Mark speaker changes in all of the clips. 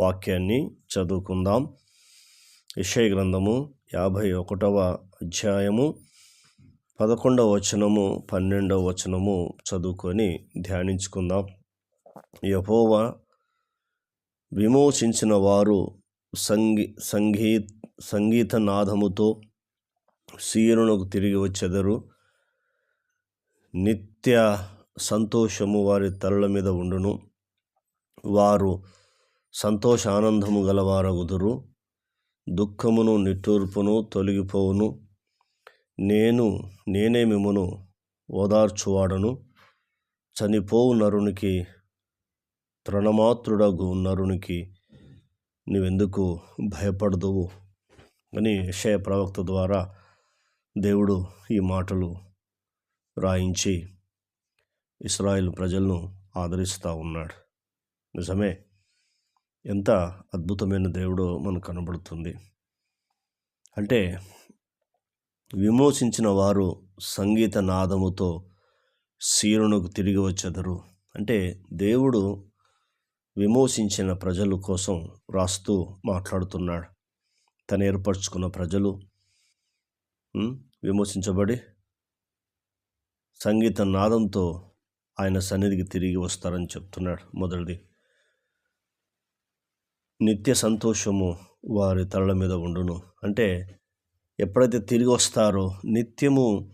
Speaker 1: వాక్యాన్ని చదువుకుందాం. ఇషయ గ్రంథము యాభై ఒకటవ అధ్యాయము పదకొండవ వచనము పన్నెండవ వచనము చదువుకొని ధ్యానించుకుందాం. యహోవా విమోచించిన వారు సంగీ సంగీ సంగీత నాదముతో సీరునకు తిరిగి వచ్చెదరు. నిత్య సంతోషము వారి తలల మీద ఉండును. వారు సంతోష ఆనందము గలవారగుదురు దుఃఖమును నిట్టూర్పును తొలగిపోవును. నేను నేనే మిమ్మను ఓదార్చువాడను. చనిపోవు నరునికి తృణమాత్రుడగు నరునికి నీవెందుకు భయపడదువు? అని యెషయ ప్రవక్త ద్వారా దేవుడు ఈ మాటలు రాయించి ఇస్రాయిల్ ప్రజలను ఆదరిస్తూ ఉన్నాడు. నిజమే ఎంత అద్భుతమైన దేవుడో మనకు కనబడుతుంది. అంటే విమోచించిన వారు సంగీత నాదముతో సీరునకు తిరిగి వచ్చెదరు. అంటే దేవుడు విమోచించిన ప్రజల కోసం రాస్తూ మాట్లాడుతున్నాడు. తను ఏర్పరచుకున్న ప్రజలు విమోచించబడి సంగీత నాదంతో ఆయన సన్నిధికి తిరిగి వస్తారని చెప్తున్నాడు మొదటిది. నిత్య సంతోషము వారి తలల మీద ఉండును. అంటే ఎప్పుడైతే తిరిగి వస్తారో నిత్యము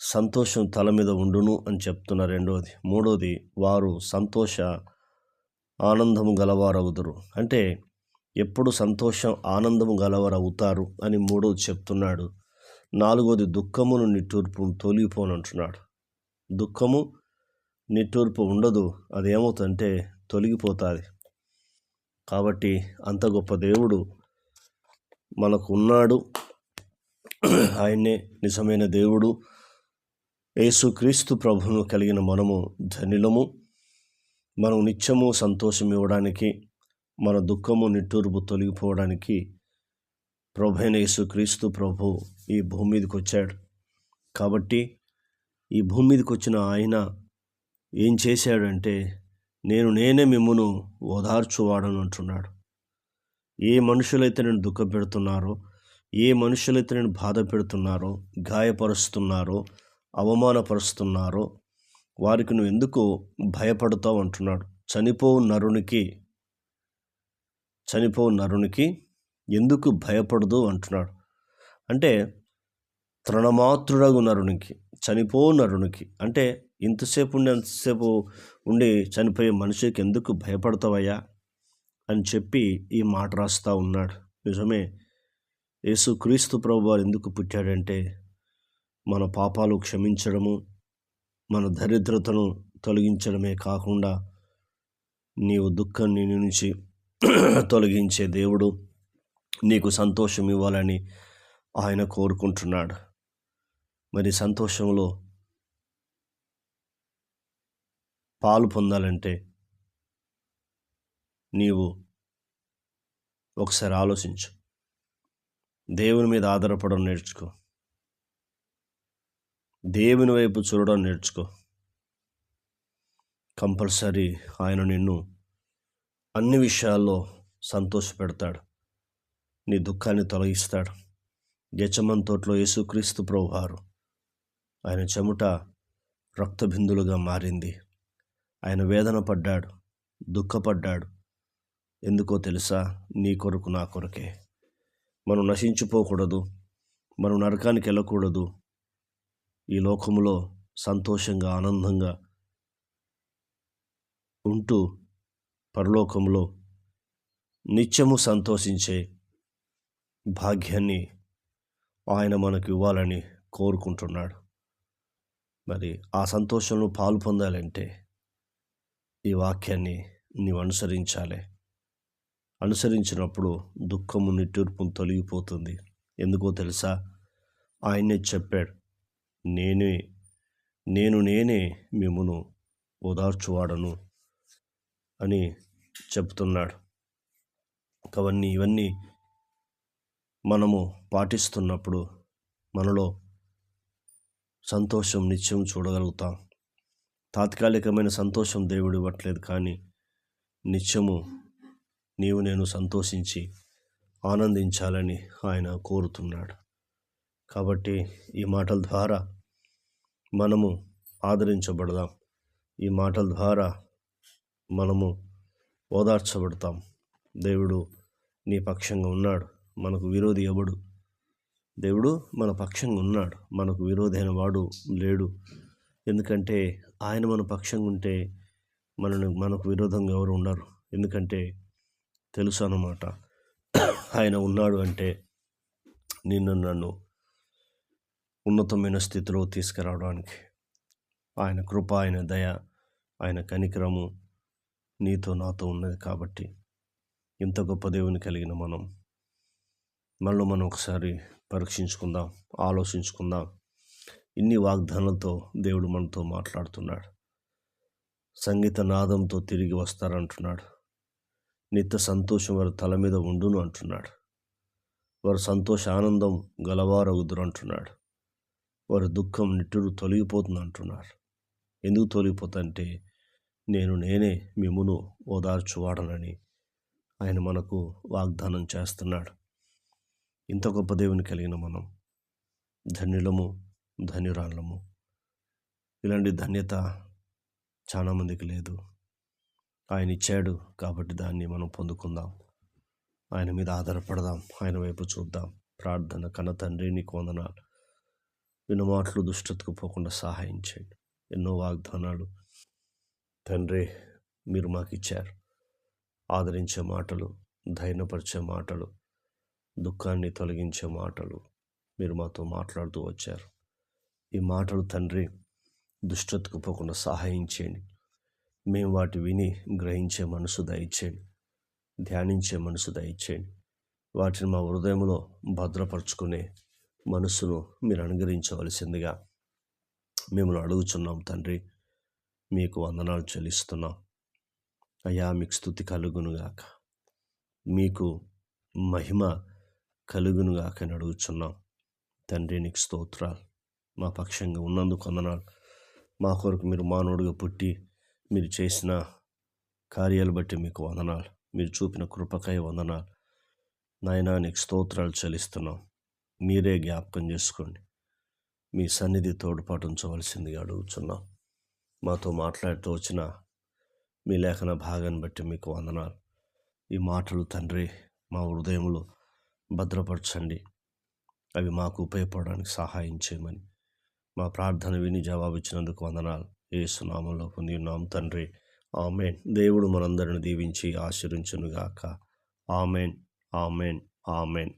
Speaker 1: సంతోషం తల మీద ఉండును అని చెప్తున్నారు రెండోది. మూడోది వారు సంతోష ఆనందము గలవారవుదురు. అంటే ఎప్పుడు సంతోషం ఆనందము గలవారు అవుతారు అని మూడోది చెప్తున్నాడు. నాలుగోది దుఃఖమును నిట్టూర్పు తొలగిపోనంటున్నాడు. దుఃఖము నిట్టూర్పు ఉండదు. అదేమవుతుందంటే తొలగిపోతుంది. కాబట్టి అంత గొప్ప దేవుడు మనకు ఉన్నాడు ఆయన్నే నిజమైన దేవుడు. యేసుక్రీస్తు ప్రభును కలిగిన మనము ధనిలము మనం నిత్యము సంతోషం ఇవ్వడానికి మన దుఃఖము నిట్టూర్పు తొలగిపోవడానికి ప్రభు అయిన యేసుక్రీస్తు ప్రభు ఈ భూమి మీదకి వచ్చాడు. కాబట్టి ఈ భూమి మీదకి వచ్చిన ఆయన ఏం చేశాడంటే నేను నేనే మిమ్మును ఓదార్చువాడను అంటున్నాడు. ఏ మనుషులైతే నేను దుఃఖపెడుతున్నారో ఏ మనుషులైతే నేను బాధ పెడుతున్నారో గాయపరుస్తున్నారో అవమానపరుస్తున్నారో వారికి నువ్వు ఎందుకు భయపడతావు అంటున్నాడు. చనిపోవు నరునికి చనిపోవు నరునికి ఎందుకు భయపడదు అంటున్నాడు. అంటే తృణమాత్రుడగు నరునికి చనిపో నరునికి అంటే ఇంతసేపు ఉండి అంతసేపు ఉండి చనిపోయే మనిషికి ఎందుకు భయపడతావయ్యా? అని చెప్పి ఈ మాట రాస్తా ఉన్నాడు. నిజమే యేసు క్రీస్తు ప్రభు వారు ఎందుకు పుట్టాడంటే మన పాపాలు క్షమించడము మన దరిద్రతను తొలగించడమే కాకుండా నీవు దుఃఖాన్ని నుంచి తొలగించే దేవుడు నీకు సంతోషం ఇవ్వాలని ఆయన కోరుకుంటున్నాడు. మరి సంతోషంలో పాలు పొందాలంటే నీవు ఒకసారి ఆలోచించు. దేవుని మీద ఆధారపడడం నేర్చుకో. దేవుని వైపు చూడడం నేర్చుకో. కంపల్సరీ ఆయన నిన్ను అన్ని విషయాల్లో సంతోషపెడతాడు. నీ దుఃఖాన్ని తొలగిస్తాడు. గెచ్చమన్ తోటలో యేసుక్రీస్తు ప్రభువారు ఆయన చెమట రక్తబిందులుగా మారింది. ఆయన వేదన పడ్డాడు దుఃఖపడ్డాడు. ఎందుకో తెలుసా? నీ కొరకు నా కొరకే. మనం నశించిపోకూడదు. మనం నరకానికి వెళ్ళకూడదు. ఈ లోకంలో సంతోషంగా ఆనందంగా ఉంటూ పరలోకంలో నిత్యము సంతోషించే భాగ్యాన్ని ఆయన మనకు ఇవ్వాలని కోరుకుంటున్నాడు. మరి ఆ సంతోషంలో పాలు పొందాలంటే ఈ వాక్యాన్ని నీవు అనుసరించాలి. అనుసరించినప్పుడు దుఃఖము నిట్టూర్పు తొలగిపోతుంది. ఎందుకో తెలుసా? ఆయనే చెప్పాడు నేనే నేను నేనే మిమ్మును ఓదార్చువాడను అని చెప్తున్నాడు. అవన్నీ ఇవన్నీ మనము పాటిస్తున్నప్పుడు మనలో సంతోషం నిత్యం చూడగలుగుతాం. తాత్కాలికమైన సంతోషం దేవుడు ఇవ్వట్లేదు కానీ నిత్యము నీవు నేను సంతోషించి ఆనందించాలని ఆయన కోరుతున్నాడు. కాబట్టి ఈ మాటల ద్వారా మనము ఆదరించబడదాం. ఈ మాటల ద్వారా మనము ఓదార్చబడతాం. దేవుడు నీ పక్షంగా ఉన్నాడు మనకు విరోధి ఎవడు? దేవుడు మన పక్షంగా ఉన్నాడు మనకు విరోధైన వాడు లేడు. ఎందుకంటే ఆయన మన పక్షంగా ఉంటే మనను మనకు విరోధంగా ఎవరు ఉండరు. ఎందుకంటే తెలుసు అన్నమాట. ఆయన ఉన్నాడు అంటే నిన్ను నన్ను ఉన్నతమైన స్థితిలో తీసుకురావడానికి. ఆయన కృప ఆయన దయ ఆయన కనికరము నీతో నాతో ఉన్నది కాబట్టి ఇంత గొప్ప దేవుని కలిగిన మనం. మళ్ళీ మనం ఒకసారి పరీక్షించుకుందాం ఆలోచించుకుందాం. ఇన్ని వాగ్దానాలతో దేవుడు మనతో మాట్లాడుతున్నాడు. సంగీత నాదంతో తిరిగి వస్తారంటున్నాడు. నిత్య సంతోషం వారి తల మీద ఉండును అంటున్నాడు. వారు సంతోష ఆనందం గలవారవుదురు అంటున్నాడు వారి దుఃఖం నిట్టురు తొలగిపోతుంది అంటున్నారు ఎందుకు తొలగిపోతుందంటే నేను నేనే మిమ్మును ఓదార్చువాడనని ఆయన మనకు వాగ్దానం చేస్తున్నాడు. ఇంత గొప్ప దేవుని కలిగిన మనం ధన్యులము. ధన్యురాళ్ళము ఇలాంటి ధన్యత చాలామందికి లేదు. ఆయన ఇచ్చాడు కాబట్టి దాన్ని మనం పొందుకుందాం. ఆయన మీద ఆధారపడదాం. ఆయన వైపు చూద్దాం. ప్రార్థన కన్న తండ్రి నీకు వందనాలు. విన్న దుష్టతకు పోకుండా సహాయం చేయండి. ఎన్నో వాగ్దానాలు తండ్రి మీరు మాకు ఇచ్చారు ఆదరించే మాటలు ధైర్యపరిచే మాటలు దుఃఖాన్ని తొలగించే మాటలు మీరు మాతో మాట్లాడుతూ వచ్చారు. ఈ మాటలు తండ్రి దుష్టతకు పోకుండా సహాయం చేయండి. మేము వాటి విని గ్రహించే మనసు దయచేయండి. ధ్యానించే మనసు దయచేయండి. వాటిని మా హృదయంలో భద్రపరుచుకునే మనసును మీరు అనుగ్రహించవలసిందిగా మిమ్మల్ని అడుగుచున్నాం తండ్రి. మీకు వందనాలు చెల్లిస్తున్నాం. అయ్యా మీకు స్థుతి కలుగునుగాక మీకు మహిమ కలుగునుగాక అని అడుగుచున్నాం. తండ్రి నీకు స్తోత్రాలు. మా పక్షంగా ఉన్నందుకు వందనాలు. మా కొరకు మీరు మానవుడిగా పుట్టి మీరు చేసిన కార్యాలు బట్టి మీకు వందనాలు. మీరు చూపిన కృపకాయ వందనాలు. నాయనా నీకు స్తోత్రాలు చెల్లిస్తున్నాం. మీరే జ్ఞాపకం చేసుకోండి. మీ సన్నిధి తోడ్పాటు ఉంచవలసిందిగా అడుగుతున్నాం మాతో మాట్లాడుతూ వచ్చిన మీ లేఖన భాగాన్ని బట్టి మీకు వందనాలు. ఈ మాటలు తండ్రి మా హృదయంలో భద్రపరచండి. అవి మాకు ఉపయోగపడడానికి సహాయం చేయమని మా ప్రార్థన విని జవాబు ఇచ్చినందుకు వందనాలు. ఏసునామంలో పొంది ఉన్నాం తండ్రి. ఆమెన్. దేవుడు మనందరిని దీవించి ఆశీర్వించునుగాక. ఆమెన్. ఆమెన్. ఆమెన్.